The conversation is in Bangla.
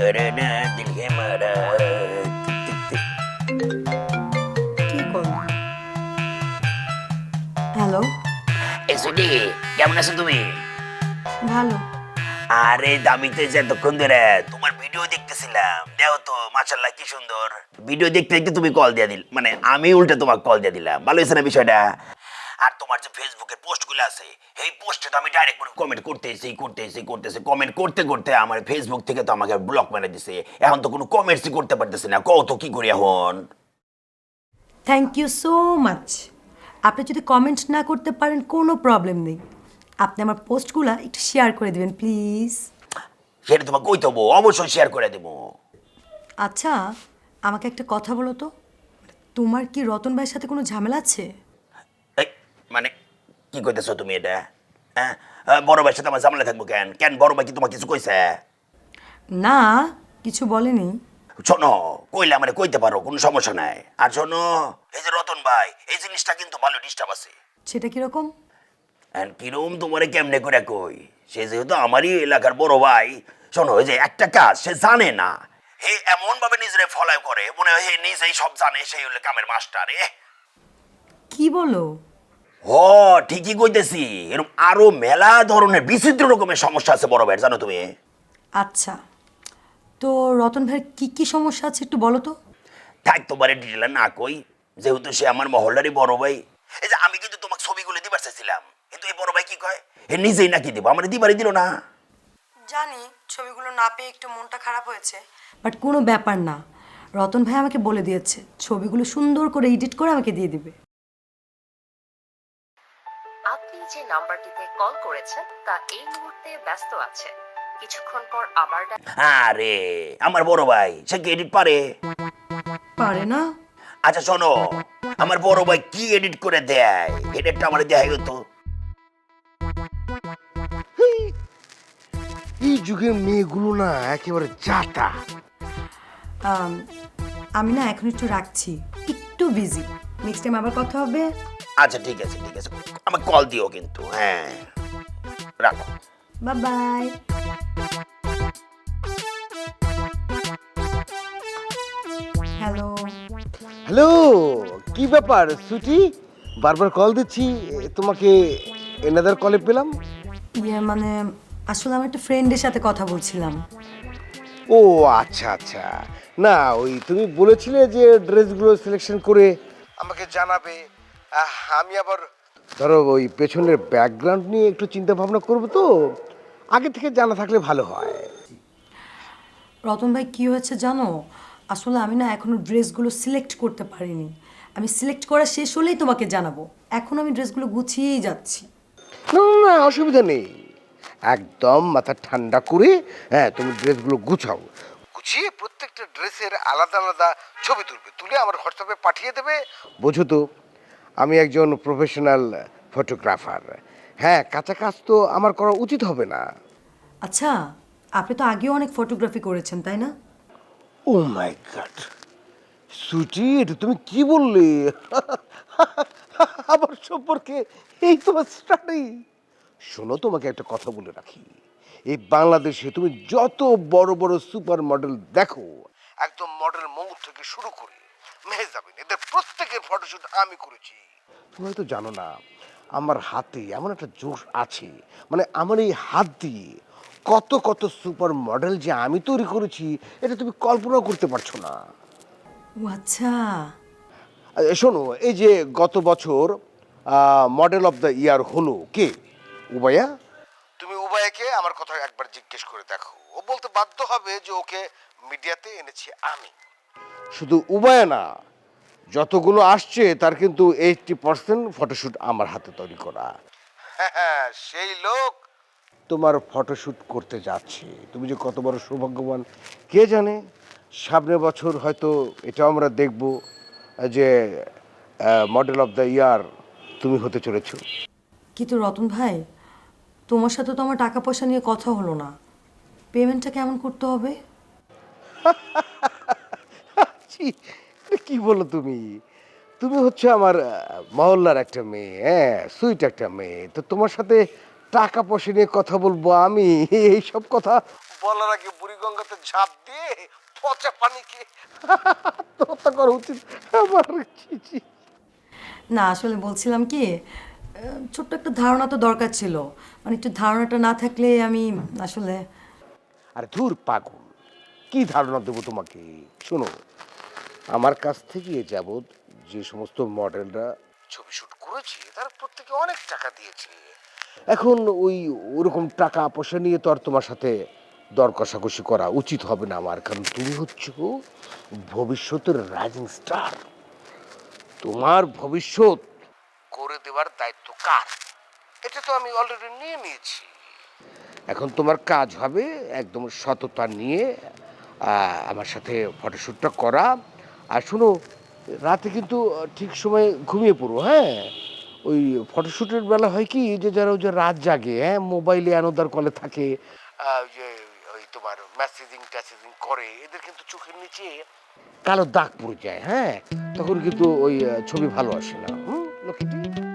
হে মারা কি হ্যালো এসুডি কেমন আছো তুমি? ভালো। আরে দামি তো যে এতক্ষণ ধরে তোমার ভিডিও দেখতেছিলাম দেখো তো মাশাল্লাহ কি সুন্দর। ভিডিও দেখতে দেখতে তুমি কল দিয়ে দিল মানে আমি উল্টে তোমাকে কল দিয়ে দিলাম। ভালো হয়েছে না বিষয়টা? আর তোমার যে ফেসবুকের পোস্টগুলো আছে এই পোস্টে তো আমি ডাইরেক্ট করে কমেন্ট করতেছি করতেছি করতেছি কমেন্ট করতে করতে আমার ফেসবুক থেকে তো আমাকে ব্লক মেরে দিছে। এখন তো কোনো কমেন্টসই করতে পারতেছি না। কত কি করি এখন? থ্যাংক ইউ সো মাচ আপনি যদি কমেন্ট না করতে পারেন কোনো প্রবলেম নেই। আপনি আমার পোস্টগুলো একটু শেয়ার করে দেবেন প্লিজ সেটা তোমাকে কই দেবো অবশ্যই শেয়ার করে দেবো। আচ্ছা আমাকে একটা কথা বলো তো। তোমার কি রতন ভাইয়ের সাথে কোনো ঝামেলা আছে? মানে কি কইতেছো তুমি এটা? হ্যাঁ? বড় ভাইয়ের সাথে আমার ঝামেলা থাকব কেন? কেন বড় ভাই কি তোমাকে কিছু কইছে? না কিছু বলেনি। শোনো কইলে আমার কইতে পারো কোনো সমস্যা নাই। আর শোনো এই যে রতন ভাই এই জিনিসটা কিন্তু ভালো ডিস্টার্ব আছে। সেটা কীরকম? কিরম তোমারে কেমনে করে কই? সে যেহেতু আমারই এলাকার বড় ভাই শোনো এই যে একটা কাজ সে জানে না। হে এমন ভাবে নিজেরে ফলায় করে মনে হয় হে নিজেই সব জানে সেই হলে কামের মাস্টার এ। কি বলো? হ ঠিকই কইতেছি। এরকম আরও মেলা ধরনের বিচিত্র রকমের সমস্যা আছে বড় ভাইয়ের জানো তুমি? আচ্ছা। তো রতন ভাইয়ের কি কি সমস্যা আছে একটু বলো তো? থাক তোমারে ডিটেলে না কই যেহেতু সে আমার মহল্লারই বড় ভাই। এই যে আমি কিন্তু তোমাকে ছবিগুলো দিবার চাইছিলাম। কিন্তু এই বড় ভাই কি কয়? এ নিজেই নাকি দিব আমার দিবারই দিল না। জানি ছবিগুলো না পেয়ে একটু মনটা খারাপ হয়েছে। বাট কোনো ব্যাপার না। রতন ভাই আমাকে বলে দিয়েছে ছবিগুলো সুন্দর করে এডিট করে আমাকে দিয়ে দিবে। করেছেন তা এই মুহূর্তে ব্যস্ত আছে। কিছুক্ষণ পর আবার আরে আমার বড় ভাই সে কি এডিট পারে? পারে না। আচ্ছা শোনো আমার বড় ভাই কি এডিট করে দেয়? এডিটটা আমার দেখাই হতো এই যুগের মেয়েগুলো না একেবারে জাতা আমি না এখন একটু রাখছি একটু বিজি নেক্সট টাইম আবার কথা হবে। আচ্ছা ঠিক আছে ঠিক আছে। আমাকে কল দিও কিন্তু হ্যাঁ। রাখো। বাই হ্যালো হ্যালো কি ব্যাপার সুটি বারবার কল দিচ্ছি তোমাকে এনাদার কলে পেলাম? ইয়ে মানে আসলে আমার একটা ফ্রেন্ডের সাথে কথা বলছিলাম। ও আচ্ছা আচ্ছা। না ওই তুমি বলেছিলে যে ড্রেসগুলো সিলেকশন করে আমাকে জানাবে। আহ, আমি আবার ধরো ওই পেছনের ব্যাকগ্রাউন্ড নিয়ে একটু চিন্তা ভাবনা করব তো। আগে থেকে জানা থাকলে ভালো হয়। রতন ভাই কী হয়েছে জানো? আসলে আমি না এখনও ড্রেসগুলো সিলেক্ট করতে পারিনি। আমি সিলেক্ট করা শেষ হলেই তোমাকে জানাব। এখন আমি ড্রেসগুলো গুছিয়েই যাচ্ছি। না না, না অসুবিধা নেই। একদম মাথা ঠান্ডা করে হ্যাঁ তুমি ড্রেসগুলো গুছাও। গুছিয়ে প্রত্যেকটা ড্রেসের আলাদা আলাদা ছবি তুলবে। তুলে আমার হোয়াটসঅ্যাপে পাঠিয়ে দেবে। বোঝো তো। আমি একজন প্রফেশনাল ফটোগ্রাফার হ্যাঁ কাঁচা কাজ তো আমার করা উচিত হবে না। আচ্ছা আপনি তো আগেও অনেক ফটোগ্রাফি করেছেন তাই না? ও মাই গড সুটি এটা তুমি কি বললে? আমার সম্পর্কে এই তোমার স্টাডি শোনো তোমাকে একটা কথা বলে রাখি। এই বাংলাদেশে তুমি যত বড় বড় সুপার মডেল দেখো একদম মডেল মৌ থেকে শুরু করে মেহজাবিন এদের প্রত্যেকের ফটোশুট আমি করেছি। তুমি হয়তো জানো না আমার হাতে এমন একটা জোশ আছে মানে আমার এই হাত দিয়ে কত কত সুপার মডেল যে আমি তৈরি করেছি এটা তুমি কল্পনাও করতে পারছ না। ও আচ্ছা। শোনো এই যে গত বছর মডেল অফ দ্য ইয়ার হলো কে? উবায়া তুমি উবায়াকে আমার কথা একবার জিজ্ঞেস করে দেখো। ও বলতে বাধ্য হবে যে ওকে মিডিয়াতে এনেছি আমি। শুধু উবায়া না যতগুলো আসছে তার কিন্তু এইটটি পার্সেন্ট ফটোশ্যুট আমার হাতে তৈরি করা। হ্যাঁ সেই লোক তোমার ফটোশ্যুট করতে যাচ্ছে। তুমি যে কত বড় সৌভাগ্যবান। কে জানে সামনের বছর হয়তো এটা আমরা দেখব যে মডেল অফ দ্য ইয়ার তুমি হতে চলেছ। কিন্তু রতন ভাই তোমার সাথে তো আমার টাকা পয়সা নিয়ে কথা হলো না। পেমেন্টটা কেমন করতে হবে? ছি, কি বলো তুমি? তুমি হচ্ছে আমার মহল্লার একটা মেয়ে হ্যাঁ সুইট একটা মেয়ে। তো তোমার সাথে টাকা পয়সা নিয়ে কথা বলব আমি? এইসব কথা বলার আগে বুড়িগঙ্গাতে ঝাঁপ দিয়ে পচা পানিকে আত্মহত্যা করা উচিত আমার। না আসলে বলছিলাম কি ছোট্ট একটা ধারণা তো দরকার ছিল। মানে একটু ধারণাটা না থাকলে আমি আসলে আরে ধুর পাগল কি ধারণা দেবো তোমাকে? শোনো আমার কাছ থেকে এ যাবৎ যে সমস্ত মডেলরা ছবি শুট করেছে, তারা প্রত্যেকে অনেক টাকা দিয়েছে। এখন ওই ওরকম টাকা পয়সা নিয়ে তো আর তোমার সাথে দর কষাকষি করা উচিত হবে না আমার। কারণ তুমি হচ্ছ ভবিষ্যতের রাইজিং স্টার তোমার ভবিষ্যৎ করে দেওয়ার দায়িত্ব কার? এটা তো আমি অলরেডি নিয়ে নিয়েছি। এখন তোমার কাজ হবে একদম সততা নিয়ে আমার সাথে ফটোশ্যুটটা করা। আর শোনো, রাতে কিন্তু ঠিক সময় ঘুমিয়ে পড়ো হ্যাঁ? ওই ফটোশ্যুটের বেলা হয় কি যে যারা ওই যে রাত জাগে হ্যাঁ মোবাইলে অ্যানোদার কলে থাকে যে ওই তোমার মেসেজিং ট্যাসেজিং করে, এদের কিন্তু চোখের নিচে কালো দাগ পড়ে যায় হ্যাঁ? তখন কিন্তু ওই ছবি ভালো আসে না, হুম লক্ষ্মীটি